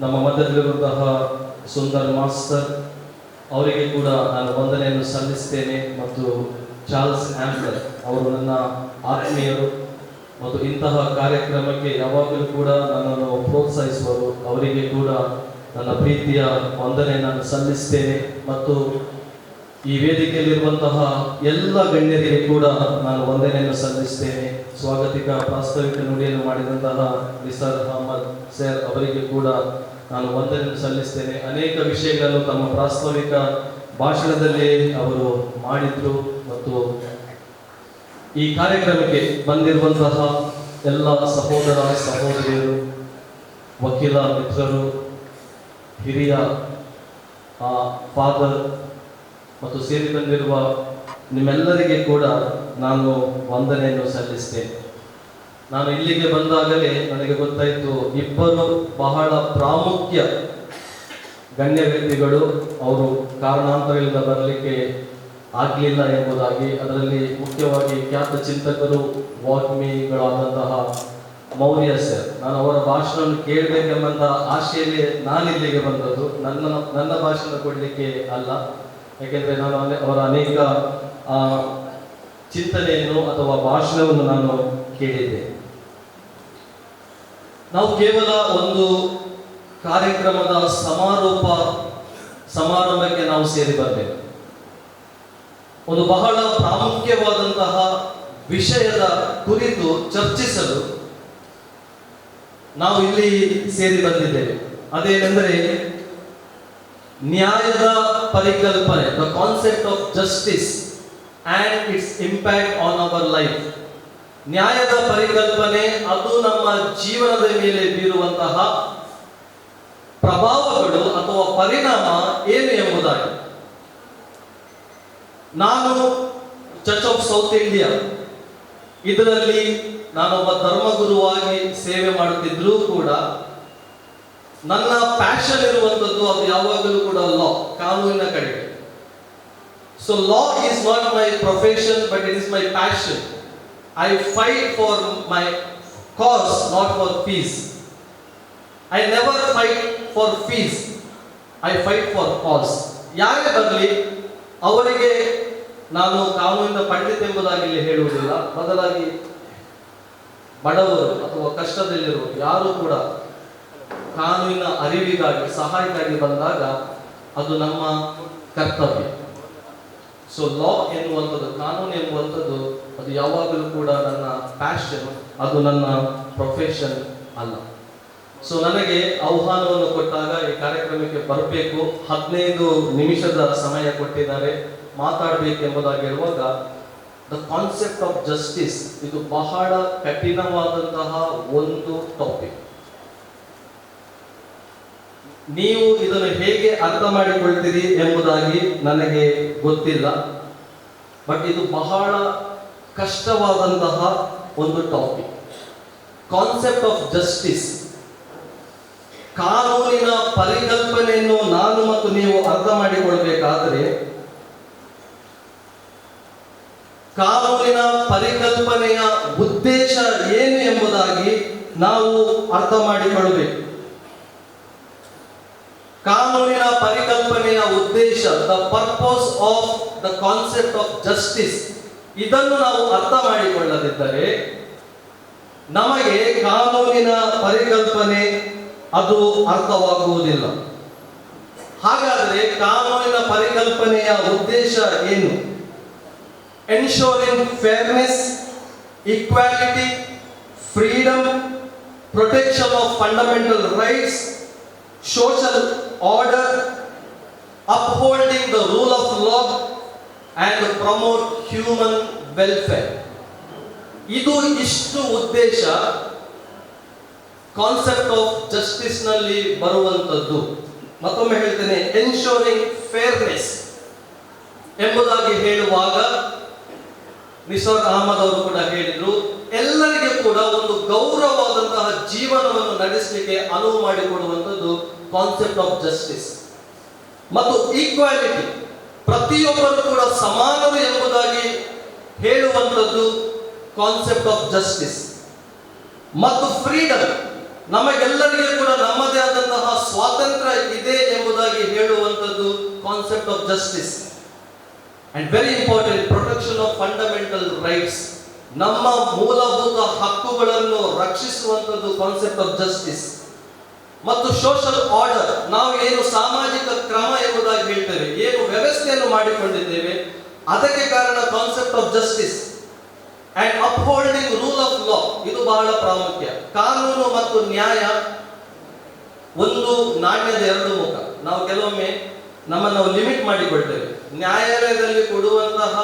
ನಮ್ಮ ಮಧ್ಯದಲ್ಲಿರುವಂತಹ ಸುಂದರ್ ಮಾಸ್ಟರ್ ಅವರಿಗೆ ಕೂಡ ನಾನು ವಂದನೆಯನ್ನು ಸಲ್ಲಿಸ್ತೇನೆ ಮತ್ತು ಚಾರ್ಲ್ಸ್ ಆಂಪ್ಲರ್ ಅವರು ನನ್ನ ಆತ್ಮೀಯರು ಮತ್ತು ಇಂತಹ ಕಾರ್ಯಕ್ರಮಕ್ಕೆ ಯಾವಾಗಲೂ ಕೂಡ ನನ್ನನ್ನು ಪ್ರೋತ್ಸಾಹಿಸುವರು. ಅವರಿಗೆ ಕೂಡ ನನ್ನ ಪ್ರೀತಿಯ ವಂದನೆಯನ್ನು ನಾನು ಸಲ್ಲಿಸ್ತೇನೆ ಮತ್ತು ಈ ವೇದಿಕೆಯಲ್ಲಿರುವಂತಹ ಎಲ್ಲ ಗಣ್ಯರಿಗೆ ಕೂಡ ನಾನು ವಂದನೆಯನ್ನು ಸಲ್ಲಿಸ್ತೇನೆ. ಸ್ವಾಗತಿಕ ಪ್ರಾಸ್ತಾವಿಕ ನುಡಿಯನ್ನು ಮಾಡಿದಂತಹ ನಿಸಾರ್ ಅಹಮದ್ ಸರ್ ಅವರಿಗೆ ಕೂಡ ನಾನು ವಂದನೆಯನ್ನು ಸಲ್ಲಿಸ್ತೇನೆ. ಅನೇಕ ವಿಷಯಗಳನ್ನು ತಮ್ಮ ಪ್ರಾಸ್ತಾವಿಕ ಭಾಷಣದಲ್ಲಿ ಅವರು ಮಾಡಿದ್ರು ಮತ್ತು ಈ ಕಾರ್ಯಕ್ರಮಕ್ಕೆ ಬಂದಿರುವಂತಹ ಎಲ್ಲ ಸಹೋದರ ಸಹೋದರಿಯರು, ವಕೀಲ ಮಿತ್ರರು, ಹಿರಿಯ ಫಾದರ್ ಮತ್ತು ಸೇರಿ ಬಂದಿರುವ ನಿಮ್ಮೆಲ್ಲರಿಗೆ ಕೂಡ ನಾನು ವಂದನೆಯನ್ನು ಸಲ್ಲಿಸ್ತೇನೆ. ನಾನು ಇಲ್ಲಿಗೆ ಬಂದಾಗಲೇ ನನಗೆ ಗೊತ್ತಾಯಿತು ಇಬ್ಬರು ಬಹಳ ಪ್ರಾಮುಖ್ಯ ಗಣ್ಯ ವ್ಯಕ್ತಿಗಳು ಅವರು ಕಾರಣಾಂತರಗಳಿಂದ ಬರಲಿಕ್ಕೆ ಆಗಲಿಲ್ಲ ಎಂಬುದಾಗಿ ಅದರಲ್ಲಿ ಮುಖ್ಯವಾಗಿ ಖ್ಯಾತ ಚಿಂತಕರು ವಾಗ್ಮಿಗಳಾದಂತಹ ಮೌರ್ಯ ಸರ್. ನಾನು ಅವರ ಭಾಷಣವನ್ನು ಕೇಳಬೇಕೆಂಬಂತ ಆಶೆಯಲ್ಲಿ ನಾನು ಇಲ್ಲಿಗೆ ಬಂದದ್ದು. ನನ್ನ ನನ್ನ ಭಾಷಣ ಕೊಡಲಿಕ್ಕೆ ಅಲ್ಲ. ಯಾಕೆಂದ್ರೆ ನಾನು ಅವರ ಅನೇಕ ಚಿಂತನೆಯನ್ನು ಅಥವಾ ಭಾಷಣವನ್ನು ನಾನು ಕೇಳಿದ್ದೆ. ನಾವು ಕೇವಲ ಒಂದು ಕಾರ್ಯಕ್ರಮದ ಸಮಾರೋಪ, ಸಮಾರಂಭಕ್ಕೆ ನಾವು ಸೇರಿ ಬರಬೇಕು. ಒಂದು ಬಹಳ ಪ್ರಾಮುಖ್ಯವಾದಂತಹ ವಿಷಯದ ಕುರಿತು ಚರ್ಚಿಸಲು ನಾವು ಇಲ್ಲಿ ಸೇರಿ ಬಂದಿದ್ದೇವೆ. ಅದೇನೆಂದರೆ ನ್ಯಾಯದ ಪರಿಕಲ್ಪನೆ the concept of justice and its impact on our life ನ್ಯಾಯದ ಪರಿಕಲ್ಪನೆ, ಅದು ನಮ್ಮ ಜೀವನದ ಮೇಲೆ ಬೀರುವಂತಹ ಪ್ರಭಾವಗಳು ಅಥವಾ ಪರಿಣಾಮ ಏನು ಎಂಬುದಾಗಿ. ನಾನು ಚರ್ಚ್ ಆಫ್ ಸೌತ್ ಇಂಡಿಯಾ ಇದರಲ್ಲಿ ನಾನೊಬ್ಬ ಧರ್ಮಗುರುವಾಗಿ ಸೇವೆ ಮಾಡುತ್ತಿದ್ರೂ ಕೂಡ ನನ್ನ ಪ್ಯಾಷನ್ ಇರುವಂತದ್ದು ಅದು ಯಾವಾಗಲೂ ಕೂಡ ಲಾ ಕಾನೂನಿನ ಕಡೆ. So law is not my profession but it is my passion I fight for my cause not for peace I never fight for peace I fight for cause ಯಾರೇ ಬರಲಿ, ಅವರಿಗೆ ನಾನು ಕಾನೂನಿನ ಪಂಡಿತ ಎಂಬುದಾಗಿ ಇಲ್ಲಿ ಹೇಳುವುದಿಲ್ಲ. ಬದಲಾಗಿ ಬಡವರು ಅಥವಾ ಕಷ್ಟದಲ್ಲಿರುವ ಯಾರು ಕೂಡ ಕಾನೂನಿನ ಅರಿವಿಗಾಗಿ, ಸಹಾಯಕ್ಕಾಗಿ ಬಂದಾಗ ಅದು ನಮ್ಮ ಕರ್ತವ್ಯ. ಸೊ ಲಾ ಎನ್ನುವಂಥದ್ದು, ಕಾನೂನು ಎನ್ನುವಂಥದ್ದು, ಅದು ಯಾವಾಗಲೂ ಕೂಡ ನನ್ನ ಪ್ಯಾಷನ್ ಅದು ನನ್ನ ಪ್ರೊಫೆಷನ್ ಅಲ್ಲ. ಸೊ ನನಗೆ ಆಹ್ವಾನವನ್ನು ಕೊಟ್ಟಾಗ ಈ ಕಾರ್ಯಕ್ರಮಕ್ಕೆ ಬರಬೇಕು. ಹದಿನೈದು ನಿಮಿಷದ ಸಮಯ ಕೊಟ್ಟಿದ್ದಾರೆ. ಮಾತಾಡಬೇಕೆಂಬುದಾಗಿರುವಾಗ ದ ಕಾನ್ಸೆಪ್ಟ್ ಆಫ್ ಜಸ್ಟಿಸ್ ಇದು ಬಹಳ ಕಠಿಣವಾದಂತಹ ಒಂದು ಟಾಪಿಕ್ ನೀವು ಇದನ್ನು ಹೇಗೆ ಅರ್ಥ ಮಾಡಿಕೊಳ್ತೀರಿ ಎಂಬುದಾಗಿ ನನಗೆ ಗೊತ್ತಿಲ್ಲ. ಬಟ್ ಇದು ಬಹಳ ಕಷ್ಟವಾದಂತಹ ಒಂದು ಟಾಪಿಕ್ ಕಾನ್ಸೆಪ್ಟ್ ಆಫ್ ಜಸ್ಟಿಸ್ ಕಾನೂನಿನ ಪರಿಕಲ್ಪನೆಯನ್ನು ನಾನು ಮತ್ತು ನೀವು ಅರ್ಥ ಮಾಡಿಕೊಳ್ಬೇಕಾದ್ರೆ, ಕಾನೂನಿನ ಪರಿಕಲ್ಪನೆಯ ಉದ್ದೇಶ ಏನು ಎಂಬುದಾಗಿ ನಾವು ಅರ್ಥ ಮಾಡಿಕೊಳ್ಳಬೇಕು. ಕಾನೂನಿನ ಪರಿಕಲ್ಪನೆಯ ಉದ್ದೇಶ the purpose of the concept of justice ಇದನ್ನು ನಾವು ಅರ್ಥ ಮಾಡಿಕೊಳ್ಳದಿದ್ದರೆ ನಮಗೆ ಕಾನೂನಿನ ಪರಿಕಲ್ಪನೆ ಅದು ಅರ್ಥವಾಗುವುದಿಲ್ಲ. ಹಾಗಾದರೆ ಕಾನೂನಿನ ಪರಿಕಲ್ಪನೆಯ ಉದ್ದೇಶ ಏನು? Ensuring fairness equality freedom protection of fundamental rights, social order, upholding the rule of law, and promote human welfare. ಇದು ಇಷ್ಟು ಉದ್ದೇಶ ಕಾನ್ಸೆಪ್ಟ್ ಆಫ್ ಜಸ್ಟಿಸ್ನಲ್ಲಿ ಬರುವಂತದ್ದು ಮತ್ತೊಮ್ಮೆ ಹೇಳ್ತೇನೆ ಎನ್ಶೋರಿಂಗ್ ಫೇರ್ನೆಸ್ ಎಂಬುದಾಗಿ ಹೇಳುವಾಗ ನಿಸಾರ್ ಅಹಮದ್ ಅವರು ಕೂಡ ಹೇಳಿದ್ರು ಎಲ್ಲರಿಗೆ ಕೂಡ ಒಂದು ಗೌರವವಾದಂತಹ ಜೀವನವನ್ನು ನಡೆಸಲಿಕ್ಕೆ ಅನುವು ಮಾಡಿಕೊಡುವಂಥದ್ದು ಕಾನ್ಸೆಪ್ಟ್ ಆಫ್ ಜಸ್ಟಿಸ್ ಮತ್ತು ಈಕ್ವಾಲಿಟಿ ಪ್ರತಿಯೊಬ್ಬರು ಕೂಡ ಸಮಾನರು ಎಂಬುದಾಗಿ ಹೇಳುವಂಥದ್ದು ಕಾನ್ಸೆಪ್ಟ್ ಆಫ್ ಜಸ್ಟಿಸ್ ಮತ್ತು ಫ್ರೀಡಮ್ ನಮಗೆಲ್ಲರಿಗೆ ಕೂಡ ನಮ್ಮದೇ ಆದಂತಹ ಸ್ವಾತಂತ್ರ್ಯ ಇದೆ ಎಂಬುದಾಗಿ ಹೇಳುವಂಥದ್ದು concept of justice and very important protection of fundamental rights ನಮ್ಮ ಮೂಲಭೂತ ಹಕ್ಕುಗಳನ್ನು ರಕ್ಷಿಸುವಂಥದ್ದು ಕಾನ್ಸೆಪ್ಟ್ ಆಫ್ ಜಸ್ಟಿಸ್ ಮತ್ತು ಸೋಷಲ್ ಆರ್ಡರ್ ನಾವು ಏನು ಸಾಮಾಜಿಕ ಕ್ರಮ ಎಂಬುದಾಗಿ ಹೇಳ್ತೇವೆ, ಏನು ವ್ಯವಸ್ಥೆಯನ್ನು ಮಾಡಿಕೊಂಡಿದ್ದೇವೆ, ಅದಕ್ಕೆ ಕಾರಣ concept of justice and upholding rule of law ಇದು ಬಹಳ ಪ್ರಾಮುಖ್ಯ. ಕಾನೂನು ಮತ್ತು ನ್ಯಾಯ ಒಂದು ನಾಣ್ಯದ ಎರಡು ಮುಖ. ನಾವು ಕೆಲವೊಮ್ಮೆ ನಮ್ಮನ್ನು ಲಿಮಿಟ್ ಮಾಡಿಕೊಳ್ತೇವೆ. ನ್ಯಾಯಾಲಯದಲ್ಲಿ ಕೊಡುವಂತಹ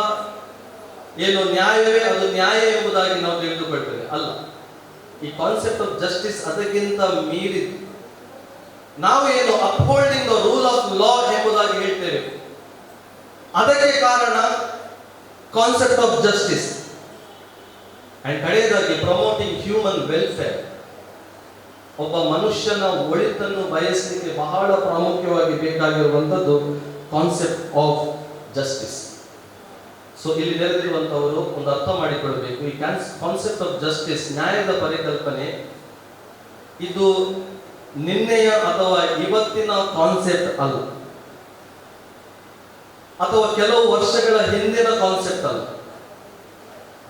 ಏನು ನ್ಯಾಯವೇ, ಅದು ನ್ಯಾಯ ಎಂಬುದಾಗಿ ನಾವು ತಿಳಿದುಕೊಳ್ತೇವೆ. ಅಲ್ಲ, ಈ ಕಾನ್ಸೆಪ್ಟ್ ಆಫ್ ಜಸ್ಟಿಸ್ ಅದಕ್ಕಿಂತ ಮೀರಿ ನಾವು ಏನು upholding the rule of law ಎಂಬುದಾಗಿ ಹೇಳ್ತೇವೆ. ಅದಕ್ಕೆ ಕಾರಣ ಕಾನ್ಸೆಪ್ಟ್ ಆಫ್ ಜಸ್ಟಿಸ್ ಅಂಡ್ ಕಡೆಯದಾಗಿ ಪ್ರಮೋಟಿಂಗ್ ಹ್ಯೂಮನ್ ವೆಲ್ಫೇರ್ ಒಬ್ಬ ಮನುಷ್ಯನ ಒಳಿತನ್ನು ಬಯಸಲಿಕ್ಕೆ ಬಹಳ ಪ್ರಾಮುಖ್ಯವಾಗಿ ಬೇಕಾಗಿರುವಂಥದ್ದು ಕಾನ್ಸೆಪ್ಟ್ ಆಫ್ ಜಸ್ಟಿಸ್ ಸೊ ಇಲ್ಲಿ ನೆರೆದಿರುವಂತವರು ಒಂದು ಅರ್ಥ ಮಾಡಿಕೊಳ್ಳಬೇಕು. ಈ ಕಾನ್ಸೆಪ್ಟ್ ಆಫ್ ಜಸ್ಟಿಸ್ ನ್ಯಾಯದ ಪರಿಕಲ್ಪನೆ, ಇದು ನಿನ್ನೆಯ ಅಥವಾ ಇವತ್ತಿನ ಕಾನ್ಸೆಪ್ಟ್ ಅಲ್ಲ ಅಥವಾ ಕೆಲವು ವರ್ಷಗಳ ಹಿಂದಿನ ಕಾನ್ಸೆಪ್ಟ್ ಅಲ್ಲ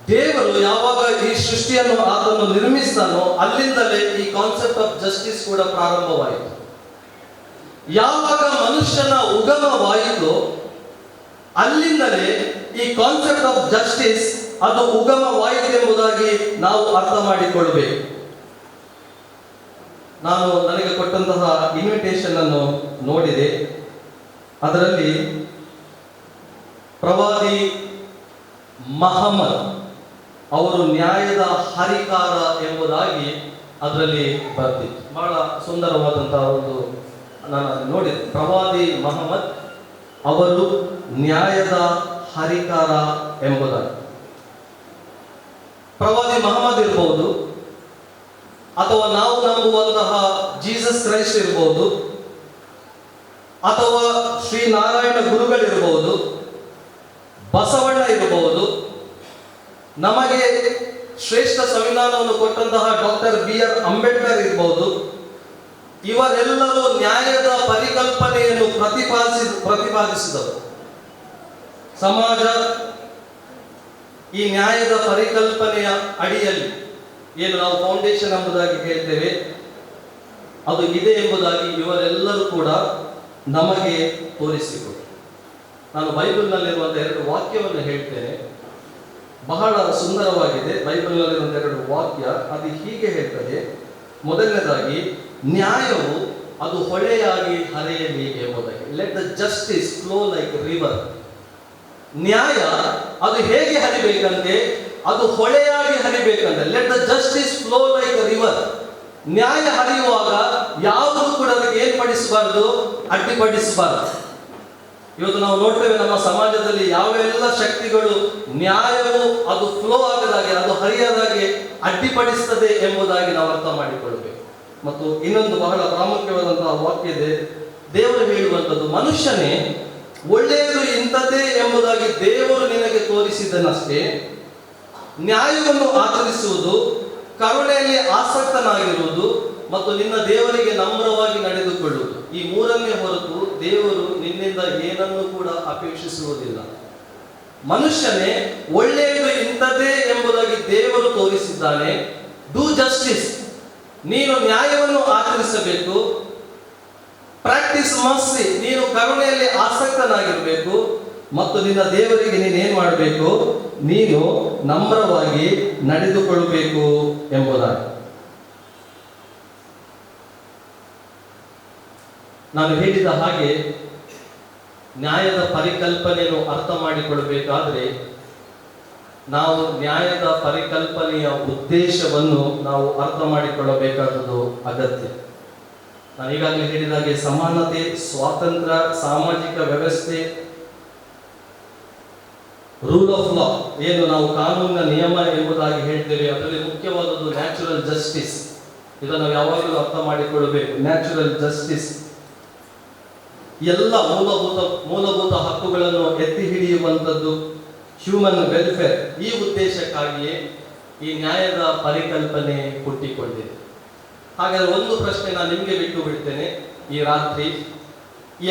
ದೇವರು ಯಾವಾಗ ಈ ಸೃಷ್ಟಿಯನ್ನು ಅದನ್ನು ನಿರ್ಮಿಸ್ತಾನೋ ಅಲ್ಲಿಂದಲೇ ಈ ಕಾನ್ಸೆಪ್ಟ್ ಆಫ್ ಜಸ್ಟಿಸ್ ಕೂಡ ಪ್ರಾರಂಭವಾಯಿತು. ಯಾವಾಗ ಮನುಷ್ಯನ ಉಗಮವಾಯಿತು ಅಲ್ಲಿಂದಲೇ ಈ ಕಾನ್ಸೆಪ್ಟ್ ಆಫ್ ಜಸ್ಟಿಸ್ ಅದು ಉಗಮವಾಯಿತು ಎಂಬುದಾಗಿ ನಾವು ಅರ್ಥ ಮಾಡಿಕೊಳ್ಬೇಕು. ನಾನು ನನಗೆ ಕೊಟ್ಟಂತಹ ಇನ್ವಿಟೇಷನ್ ಅನ್ನು ನೋಡಿದೆ. ಅದರಲ್ಲಿ ಪ್ರವಾದಿ ಮಹಮ್ಮದ್ ಅವರು ನ್ಯಾಯದ ಹರಿಕಾರ ಎಂಬುದಾಗಿ ಅದರಲ್ಲಿ ಬರ್ತಿತ್ತು. ಬಹಳ ಸುಂದರವಾದಂತಹ ಒಂದು ನಾನು ನೋಡಿದೆ. ಪ್ರವಾದಿ ಮಹಮ್ಮದ್ ಅವರು ನ್ಯಾಯದ ಹರಿಕಾರ ಎಂಬುದಾಗಿ. ಪ್ರವಾದಿ ಮಹಮ್ಮದ್ ಇರಬಹುದು ಅಥವಾ ನಾವು ನಂಬುವಂತಹ ಜೀಸಸ್ ಕ್ರೈಸ್ಟ್ ಇರಬಹುದು ಅಥವಾ ಶ್ರೀ ನಾರಾಯಣ ಗುರುಗಳಿರಬಹುದು ಬಸವಣ್ಣ ಇರಬಹುದು ನಮಗೆ ಶ್ರೇಷ್ಠ ಸಂವಿಧಾನವನ್ನು ಕೊಟ್ಟಂತಹ ಡಾಕ್ಟರ್ ಬಿ ಆರ್ ಅಂಬೇಡ್ಕರ್ ಇರಬಹುದು ಇವರೆಲ್ಲರೂ ನ್ಯಾಯದ ಪರಿಕಲ್ಪನೆಯನ್ನು ಪ್ರತಿಪಾದಿಸಿ ಪ್ರತಿಪಾದಿಸಿದರು ಸಮಾಜ ಈ ನ್ಯಾಯದ ಪರಿಕಲ್ಪನೆಯ ಅಡಿಯಲ್ಲಿ ಏನು ನಾವು ಫೌಂಡೇಶನ್ ಎಂಬುದಾಗಿ ಹೇಳ್ತೇವೆ. ಅದು ಇದೆ ಎಂಬುದಾಗಿ ಇವರೆಲ್ಲರೂ ಕೂಡ ನಮಗೆ ತೋರಿಸಿಕೊಡು. ನಾನು ಬೈಬಲ್ನಲ್ಲಿರುವಂಥ ಎರಡು ವಾಕ್ಯವನ್ನು ಹೇಳ್ತೇನೆ. ಬಹಳ ಸುಂದರವಾಗಿದೆ. ಬೈಬಲ್ನಲ್ಲಿರುವಂಥ ಎರಡು ವಾಕ್ಯ. ಅದು ಹೀಗೆ ಹೇಳ್ತದೆ. ಮೊದಲನೇದಾಗಿ, ನ್ಯಾಯವು ಅದು ಹೊಳೆಯಾಗಿ ಹರಿಯಲಿ ಎಂಬುದಾಗಿ. Let the justice flow like river ನ್ಯಾಯ ಅದು ಹೇಗೆ ಹರಿಬೇಕಂತೆ? ಅದು ಹೊಳೆಯಾಗಿ ಹರಿಬೇಕಂತೆ let the justice flow like river ನ್ಯಾಯ ಹರಿಯುವಾಗ ಯಾವುದು ಕೂಡ ಅದಕ್ಕೆ ಏರ್ಪಡಿಸಬಾರದು, ಅಡ್ಡಿಪಡಿಸಬಾರದು. ಇವತ್ತು ನಾವು ನೋಡ್ತೇವೆ ನಮ್ಮ ಸಮಾಜದಲ್ಲಿ ಯಾವೆಲ್ಲ ಶಕ್ತಿಗಳು ನ್ಯಾಯವು ಅದು ಫ್ಲೋ ಆಗದಾಗೆ, ಅದು ಹರಿಯದಾಗೆ ಅಡ್ಡಿಪಡಿಸ್ತದೆ ಎಂಬುದಾಗಿ ನಾವು ಅರ್ಥ ಮಾಡಿಕೊಳ್ಳಬೇಕು. ಮತ್ತು ಇನ್ನೊಂದು ಬಹಳ ಪ್ರಾಮುಖ್ಯವಾದಂತಹ ವಾಕ್ಯ ಇದೆ. ದೇವರು ಹೇಳುವಂಥದ್ದು, ಮನುಷ್ಯನೇ ಒಳ್ಳೆಯದು ಇಂಥದ್ದೇ ಎಂಬುದಾಗಿ ದೇವರು ನಿನಗೆ ತೋರಿಸಿದನಷ್ಟೇ ನ್ಯಾಯವನ್ನು ಆಚರಿಸುವುದು, ಕರುಣೆಯಲ್ಲಿ ಆಸಕ್ತನಾಗಿರುವುದು ಮತ್ತು ನಿನ್ನ ದೇವರಿಗೆ ನಮ್ರವಾಗಿ ನಡೆದುಕೊಳ್ಳುವುದು. ಈ ಮೂರನ್ನೇ ಹೊರತು ದೇವರು ನಿನ್ನಿಂದ ಏನನ್ನು ಕೂಡ ಅಪೇಕ್ಷಿಸುವುದಿಲ್ಲ. ಮನುಷ್ಯನೇ, ಒಳ್ಳೆಯದು ಇಂಥದ್ದೇ ಎಂಬುದಾಗಿ ದೇವರು ತೋರಿಸಿದ್ದಾನೆ. ಡೂ ಜಸ್ಟಿಸ್ ನೀನು ನ್ಯಾಯವನ್ನು ಆಚರಿಸಬೇಕು. ಪ್ರಾಕ್ಟೀಸ್ ಮಸ್ಸಿ ನೀನು ಕರುಣೆಯಲ್ಲಿ ಆಸಕ್ತನಾಗಿರಬೇಕು ಮತ್ತು ನಿನ್ನ ದೇವರಿಗೆ ನೀನು ಏನ್ ಮಾಡಬೇಕು? ನೀನು ನಮ್ರವಾಗಿ ನಡೆದುಕೊಳ್ಳಬೇಕು ಎಂಬುದಾಗಿ. ನಾನು ಹೇಳಿದ ಹಾಗೆ ನ್ಯಾಯದ ಪರಿಕಲ್ಪನೆಯನ್ನು ಅರ್ಥ ಮಾಡಿಕೊಳ್ಳಬೇಕಾದ್ರೆ ನಾವು ನ್ಯಾಯದ ಪರಿಕಲ್ಪನೆಯ ಉದ್ದೇಶವನ್ನು ನಾವು ಅರ್ಥ ಮಾಡಿಕೊಳ್ಳಬೇಕಾದದ್ದು ಅಗತ್ಯ. ನಾನು ಈಗಾಗಲೇ ಹೇಳಿದ ಹಾಗೆ ಸಮಾನತೆ, ಸ್ವಾತಂತ್ರ್ಯ, ಸಾಮಾಜಿಕ ವ್ಯವಸ್ಥೆ ರೂಲ್ ಆಫ್ ಲಾ ಏನು ನಾವು ಕಾನೂನಿನ ನಿಯಮ ಎಂಬುದಾಗಿ ಹೇಳ್ತೇವೆ, ಅದರಲ್ಲಿ ಮುಖ್ಯವಾದದ್ದು ನ್ಯಾಚುರಲ್ ಜಸ್ಟಿಸ್ ಇದನ್ನು ಯಾವಾಗಲೂ ಅರ್ಥ ಮಾಡಿಕೊಳ್ಳಬೇಕು. ನ್ಯಾಚುರಲ್ ಜಸ್ಟಿಸ್ ಎಲ್ಲ ಮೂಲಭೂತ ಮೂಲಭೂತ ಹಕ್ಕುಗಳನ್ನು ಎತ್ತಿ ಹಿಡಿಯುವಂಥದ್ದು ಹ್ಯೂಮನ್ ವೆಲ್ಫೇರ್ ಈ ಉದ್ದೇಶಕ್ಕಾಗಿಯೇ ಈ ನ್ಯಾಯದ ಪರಿಕಲ್ಪನೆ ಹುಟ್ಟಿಕೊಂಡಿದೆ. ಹಾಗಾದರೆ ಒಂದು ಪ್ರಶ್ನೆ ನಾನು ನಿಮಗೆ ಬಿಟ್ಟು ಬಿಡ್ತೇನೆ. ಈ ರಾತ್ರಿ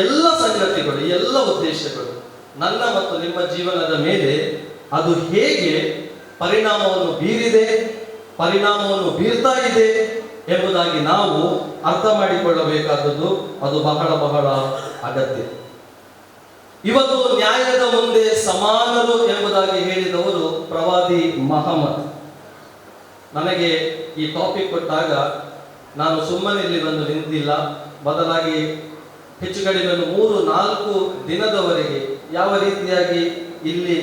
ಎಲ್ಲ ಸಂಗತಿಗಳು, ಎಲ್ಲ ಉದ್ದೇಶಗಳು ನನ್ನ ಮತ್ತು ನಿಮ್ಮ ಜೀವನದ ಮೇಲೆ ಅದು ಹೇಗೆ ಪರಿಣಾಮವನ್ನು ಬೀರಿದೆ, ಪರಿಣಾಮವನ್ನು ಬೀರ್ತಾ ಇದೆ ಎಂಬುದಾಗಿ ನಾವು ಅರ್ಥ ಮಾಡಿಕೊಳ್ಳಬೇಕಾದದ್ದು ಅದು ಬಹಳ ಬಹಳ ಅಗತ್ಯ. ಇವತ್ತು ನ್ಯಾಯದ ಮುಂದೆ ಸಮಾನರು ಎಂಬುದಾಗಿ ಹೇಳಿದವರು ಪ್ರವಾದಿ ಮಹಮ್ಮದ್. ನನಗೆ ಈ ಟಾಪಿಕ್ ಕೊಟ್ಟಾಗ ನಾನು ಸುಮ್ಮನೆ ಇಲ್ಲಿ ಬಂದು ನಿಂತಿಲ್ಲ. ಬದಲಾಗಿ ಹೆಚ್ಚು ಕಡಿಮೆ ಮೂರು ನಾಲ್ಕು ದಿನದವರೆಗೆ ಯಾವ ರೀತಿಯಾಗಿ ಇಲ್ಲಿ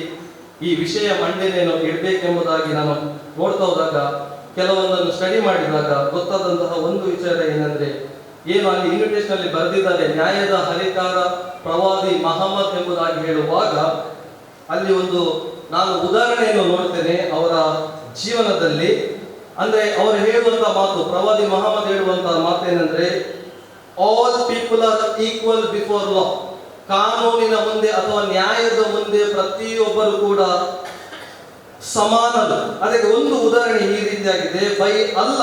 ಈ ವಿಷಯ ಮಂಡನೆಯನ್ನು ಇಡಬೇಕೆಂಬುದಾಗಿ ನಾನು ನೋಡ್ತಾ ಹೋದಾಗ, ಕೆಲವೊಂದನ್ನು ಸ್ಟಡಿ ಮಾಡಿದಾಗ ಗೊತ್ತಾದಂತಹ ಒಂದು ವಿಚಾರ ಏನಂದ್ರೆ, ಏನು ಅಲ್ಲಿ ಇನ್ವಿಟೇಷನ್ ಅಲ್ಲಿ ಬರೆದಿದ್ದಾರೆ, ನ್ಯಾಯದ ಹರಿಕಾರ ಪ್ರವಾದಿ ಮಹಮ್ಮದ್ ಎಂಬುದಾಗಿ ಹೇಳುವಾಗ ಅಲ್ಲಿ ಒಂದು ನಾನು ಉದಾಹರಣೆಯನ್ನು ನೋಡ್ತೇನೆ ಅವರ ಜೀವನದಲ್ಲಿ. ಅಂದ್ರೆ ಅವರು ಹೇಳುವಂತಹ ಮಾತು, ಪ್ರವಾದಿ ಮಹಮ್ಮದ್ ಹೇಳುವಂತಹ ಮಾತೇನೆಂದ್ರೆ all people are equal before law ಕಾನೂನಿನ ಮುಂದೆ ಅಥವಾ ನ್ಯಾಯದ ಮುಂದೆ ಪ್ರತಿಯೊಬ್ಬರು ಕೂಡ ಸಮಾನರು. ಅದಕ್ಕೆ ಒಂದು ಉದಾಹರಣೆ ಈ ರೀತಿಯಾಗಿದೆ. By Allah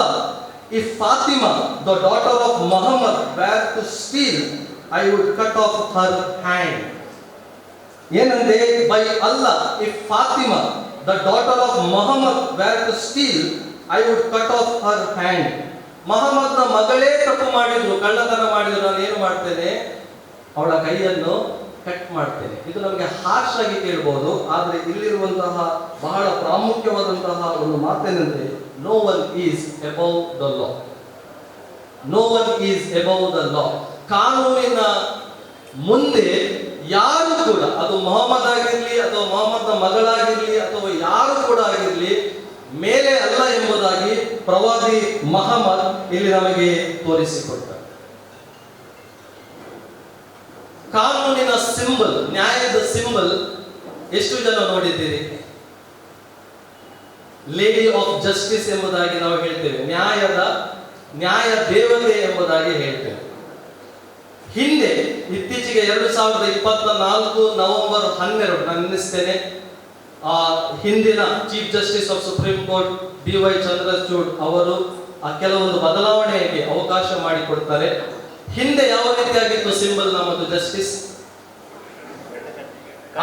if Fatima the daughter of Muhammad back to steal I would cut off her hand ಏನಂದ್ರೆ, by Allah if Fatima the daughter of Muhammad back to steal I would cut off her hand ಮೊಹಮ್ಮದ್ನ ಮಗಳೇ ತಪ್ಪು ಮಾಡಿದ್ರು, ಕಳ್ಳತನ ಮಾಡಿದ್ರು ನಾನು ಏನು ಮಾಡ್ತೇನೆ? ಅವಳ ಕೈಯನ್ನು ಕಟ್ ಮಾಡ್ತೇನೆ. ಇದು ನಮಗೆ ಹಾರ್ಶ್ ಆಗಿ ಕೇಳ್ಬೋದು, ಆದರೆ ಇಲ್ಲಿರುವಂತಹ ಬಹಳ ಪ್ರಾಮುಖ್ಯವಾದಂತಹ ಒಂದು ಮಾತೇನೆಂದ್ರೆ no one is above the law no one is above the law ಕಾನೂನಿನ ಮುಂದೆ ಯಾರು ಕೂಡ, ಅದು ಮೊಹಮ್ಮದ್ ಆಗಿರಲಿ, ಅಥವಾ ಮೊಹಮ್ಮದ್ನ ಮಗಳಾಗಿರಲಿ, ಅಥವಾ ಯಾರು ಕೂಡ ಆಗಿರಲಿ, ಮೇಲೆ ಅಲ್ಲ ಎಂಬುದಾಗಿ ಪ್ರವಾದಿ ಮಹಮ್ಮದ್ ಇಲ್ಲಿ ನಮಗೆ ತೋರಿಸಿಕೊಟ್ಟ. ಕಾನೂನಿನ ಸಿಂಬಲ್, ನ್ಯಾಯದ ಸಿಂಬಲ್. ಎಷ್ಟು ಜನ ನೋಡಿದ್ದೀರಿ? ಲೇಡಿ ಆಫ್ ಜಸ್ಟಿಸ್ ಎಂಬುದಾಗಿ ನಾವು ಹೇಳ್ತೇವೆ. ನ್ಯಾಯದ, ನ್ಯಾಯ ದೇವತೆ ಎಂಬುದಾಗಿ ಹೇಳ್ತೇವೆ. ಹಿಂದೆ ಇತ್ತೀಚೆಗೆ ಎರಡು ಸಾವಿರದ ಇಪ್ಪತ್ತ ನಾಲ್ಕು ನವೆಂಬರ್ ಹನ್ನೆರಡು, ನಾನು ಆ ಹಿಂದಿನ chief justice of supreme court D Y Chandrachud ಅವರು ಆ ಕೆಲವೊಂದು ಬದಲಾವಣೆಗೆ ಅವಕಾಶ ಮಾಡಿಕೊಡ್ತಾರೆ. ಹಿಂದೆ ಯಾವ ರೀತಿಯಾಗಿತ್ತು ಸಿಂಬಲ್ ನಮ್ಮದು ಜಸ್ಟಿಸ್?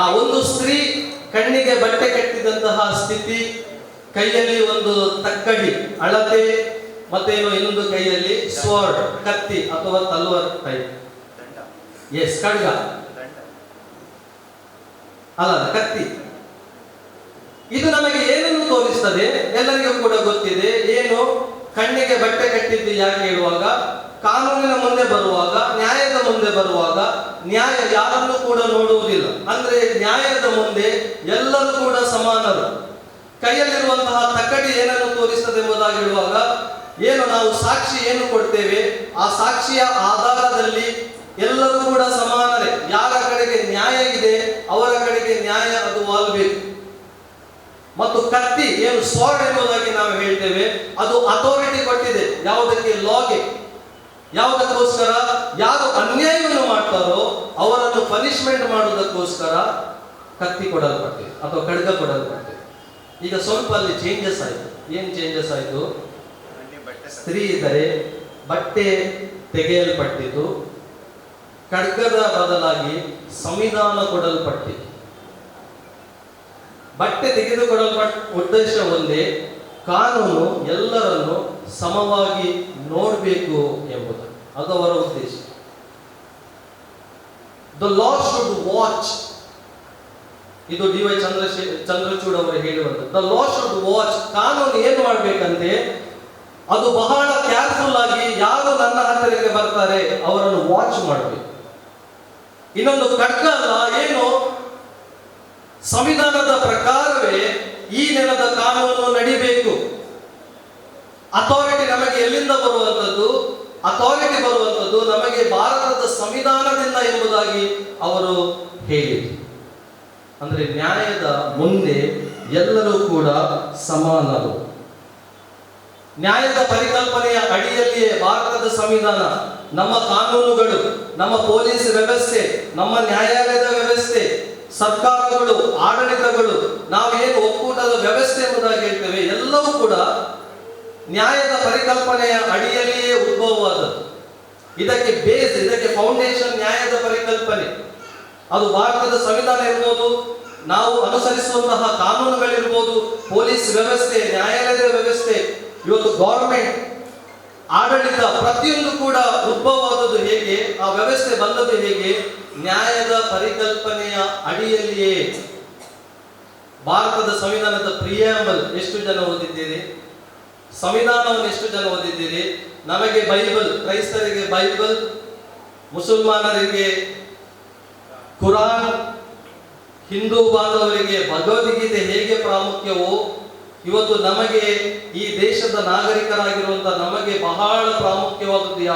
ಆ ಒಂದು ಸ್ತ್ರೀ ಕಣ್ಣಿಗೆ ಬಟ್ಟೆ ಕಟ್ಟಿದಂತಹ ಸ್ಥಿತಿ ಕೈಯಲ್ಲಿ ಒಂದು ತಕ್ಕಡಿ ಅಳತೆ ಮತ್ತೇನು ಇನ್ನೊಂದು ಕೈಯಲ್ಲಿ ಸ್ವಾರ್ಡ್ ಕತ್ತಿ ಅಥವಾ ತಲ್ವಾರ್ ಟೈಪ್ ಎಸ್ ಅಲ್ಲ ಅಲ್ಲ, ಕತ್ತಿ. ಇದು ನಮಗೆ ಏನನ್ನು ತೋರಿಸ್ತದೆ? ಎಲ್ಲರಿಗೂ ಕೂಡ ಗೊತ್ತಿದೆ. ಏನು? ಕಣ್ಣಿಗೆ ಬಟ್ಟೆ ಕಟ್ಟಿದ್ದು ಯಾಕೆ ಹೇಳುವಾಗ ಕಾನೂನಿನ ಮುಂದೆ ಬರುವಾಗ, ನ್ಯಾಯದ ಮುಂದೆ ಬರುವಾಗ ನ್ಯಾಯ ಯಾರನ್ನು ಕೂಡ ನೋಡುವುದಿಲ್ಲ. ಅಂದ್ರೆ ನ್ಯಾಯದ ಮುಂದೆ ಎಲ್ಲರೂ ಕೂಡ ಸಮಾನರು. ಕೈಯಲ್ಲಿರುವಂತಹ ತಕ್ಕಡಿ ಏನನ್ನು ತೋರಿಸ್ತದೆ ಎಂಬುದಾಗಿ ಹೇಳುವಾಗ ಏನು ನಾವು ಸಾಕ್ಷಿ ಏನು ಕೊಡ್ತೇವೆ, ಆ ಸಾಕ್ಷಿಯ ಆಧಾರದಲ್ಲಿ ಎಲ್ಲರೂ ಕೂಡ ಸಮಾನರೇ. ಯಾರ ಕಡೆಗೆ ನ್ಯಾಯ ಇದೆ, ಅವರ ಕಡೆಗೆ ನ್ಯಾಯ ಅದು ವಾಲ್ಬೇಕು ಮತ್ತು ಕತ್ತಿ ಏನು ಸ್ವಾರ್ಡ್ ಎಂಬುದಾಗಿ ನಾವು ಹೇಳ್ತೇವೆ, ಅದು ಅಥಾರಿಟಿ ಕೊಟ್ಟಿದೆ. ಯಾವುದಕ್ಕೆ? ಲಾಗೆ ಯಾವುದಕ್ಕೋಸ್ಕರ, ಯಾರು ಅನ್ಯಾಯವನ್ನು ಮಾಡ್ತಾರೋ ಅವರನ್ನು ಪನಿಷ್ಮೆಂಟ್ ಮಾಡುವುದಕ್ಕೋಸ್ಕರ ಕತ್ತಿ ಕೊಡಲ್ಪಟ್ಟಿದೆ, ಅಥವಾ ಖಡ್ಗ ಕೊಡಲ್ಪಟ್ಟೆ ಈಗ ಸ್ವಲ್ಪ ಅಲ್ಲಿ ಚೇಂಜಸ್ ಆಯಿತು. ಏನು ಚೇಂಜಸ್ ಆಯಿತು? ಸ್ತ್ರೀ ಇದ್ದರೆ ಬಟ್ಟೆ ತೆಗೆಯಲ್ಪಟ್ಟಿದ್ದು, ಖಡ್ಗದ ಬದಲಾಗಿ ಸಂವಿಧಾನ ಕೊಡಲ್ಪಟ್ಟಿತು ಬಟ್ಟೆ ತೆಗೆದುಕೊಡಲ್ಪಟ್ಟ ಉದ್ದೇಶ ಒಂದೇ ಕಾನೂನು ಎಲ್ಲರನ್ನು ಸಮವಾಗಿ ನೋಡಬೇಕು ಎಂಬುದು. ಅದು ಅವರ ಉದ್ದೇಶ. ದ ಲಾ ಶುಡ್ ವಾಚ್ ಇದು ಡಿ ವೈ ಚಂದ್ರಶೇ ಚಂದ್ರಚೂಡ್ ಅವರು ಹೇಳುವಂಥದ್ದು ದ ಲಾ ಶುಡ್ ವಾಚ್ ಕಾನೂನು ಏನು ಮಾಡಬೇಕಂತೆ? ಅದು ಬಹಳ ಕೇರ್ಫುಲ್ ಆಗಿ ಯಾರು ನನ್ನ ಹತ್ತಿರಕ್ಕೆ ಬರ್ತಾರೆ, ಅವರನ್ನು ವಾಚ್ ಮಾಡಬೇಕು. ಇನ್ನೊಂದು ಖಡ್ಗ ಅಲ್ಲ, ಏನು? ಸಂವಿಧಾನದ ಪ್ರಕಾರವೇ ಈ ನೆಲದ ಕಾನೂನು ನಡಿಬೇಕು. ಅಥಾರಿಟಿ ನಮಗೆ ಎಲ್ಲಿಂದ ಬರುವಂಥದ್ದು? ಅಥಾರಿಟಿ ಬರುವಂಥದ್ದು ನಮಗೆ ಭಾರತದ ಸಂವಿಧಾನದಿಂದ ಎಂಬುದಾಗಿ ಅವರು ಹೇಳಿದರು. ಅಂದ್ರೆ ನ್ಯಾಯದ ಮುಂದೆ ಎಲ್ಲರೂ ಕೂಡ ಸಮಾನರು. ನ್ಯಾಯದ ಪರಿಕಲ್ಪನೆಯ ಅಡಿಯಲ್ಲಿಯೇ ಭಾರತದ ಸಂವಿಧಾನ. ನಮ್ಮ ಕಾನೂನುಗಳು, ನಮ್ಮ ಪೊಲೀಸ್ ವ್ಯವಸ್ಥೆ, ನಮ್ಮ ನ್ಯಾಯಾಲಯದ ಸರ್ಕಾರಗಳು, ಆಡಳಿತಗಳು, ನಾವೇನು ಒಕ್ಕೂಟದ ವ್ಯವಸ್ಥೆ ಎಂಬುದಾಗಿ ಹೇಳ್ತೇವೆ, ಎಲ್ಲವೂ ಕೂಡ ನ್ಯಾಯದ ಪರಿಕಲ್ಪನೆಯ ಅಡಿಯಲ್ಲಿಯೇ ಉದ್ಭವವಾದದ್ದು. ಇದಕ್ಕೆ ಬೇಸ್, ಇದಕ್ಕೆ ಫೌಂಡೇಶನ್ ನ್ಯಾಯದ ಪರಿಕಲ್ಪನೆ. ಅದು ಭಾರತದ ಸಂವಿಧಾನ ಇರ್ಬೋದು, ನಾವು ಅನುಸರಿಸುವಂತಹ ಕಾನೂನುಗಳಿರ್ಬೋದು, ಪೊಲೀಸ್ ವ್ಯವಸ್ಥೆ, ನ್ಯಾಯಾಲಯದ ವ್ಯವಸ್ಥೆ, ಇವತ್ತು ಗೌರ್ಮೆಂಟ್ ಆಡಳಿತ ಪ್ರತಿಯೊಂದು ಕೂಡ ಉದ್ಭವವಾದದ್ದು. ಹೇಗೆ, ಆ ವ್ಯವಸ್ಥೆ ಬಂದದ್ದು ಹೇಗೆ? ನ್ಯಾಯದ ಪರಿಕಲ್ಪನೆಯ ಅಡಿಯಲ್ಲಿಯೇ. ಭಾರತದ ಸಂವಿಧಾನದ ಪ್ರಿಯಾಂಬಲ್ ಎಷ್ಟು ಜನ ಓದಿದ್ದೀರಿ? ಸಂವಿಧಾನವನ್ನು ಎಷ್ಟು ಜನ ಓದಿದ್ದೀರಿ? ನಮಗೆ ಬೈಬಲ್, ಕ್ರೈಸ್ತರಿಗೆ ಬೈಬಲ್, ಮುಸಲ್ಮಾನರಿಗೆ ಕುರಾನ್, ಹಿಂದೂ ಬಾಂಧವರಿಗೆ ಭಗವದ್ಗೀತೆ ಹೇಗೆ ಪ್ರಾಮುಖ್ಯವೋ, ಇವತ್ತು ನಮಗೆ ಈ ದೇಶದ ನಾಗರಿಕರಾಗಿರುವಂತಹ ನಮಗೆ ಬಹಳ ಪ್ರಾಮುಖ್ಯವಾದದ್ದು ಯಾವ